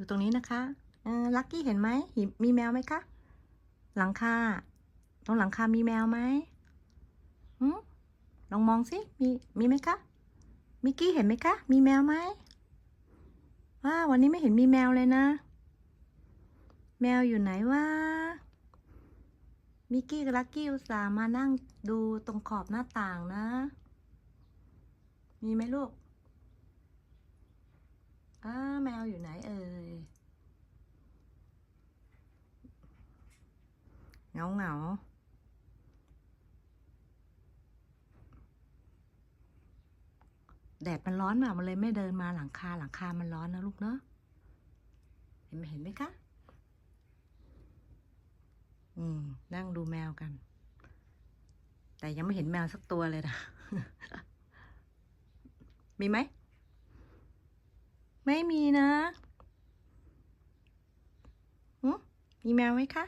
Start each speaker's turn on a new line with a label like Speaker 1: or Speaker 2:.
Speaker 1: ดูตรงนี้นะคะลักกี้เห็นไหมมีแมวไหมคะ หลังคา ตรงหลังคา มีแมวไหมหืมลองมองสิ มี มีไหมคะ มิกกี้เห็นไหมคะ มีแมวไหมว้าวันนี้ไม่เห็นมีแมวเลยนะ แมวอยู่ไหนวะ มิกกี้กับลักกี้อุตส่าห์มานั่งดูตรงขอบหน้าต่างนะ มีไหมลูก อ้าแมวอยู่ไหนเอ่ย เห งาเงาแดดมันร้อนอะมันเลยไม่เดินมาหลังคาหลังคามันร้อนนะลูกเนาะเห็นไหมเห็นไหมคะ อืม นั่งดูแมวกัน แต่ยังไม่เห็นแมวสักตัวเลยนะ มีไหม ไม่มีนะมีแมวไหมคะ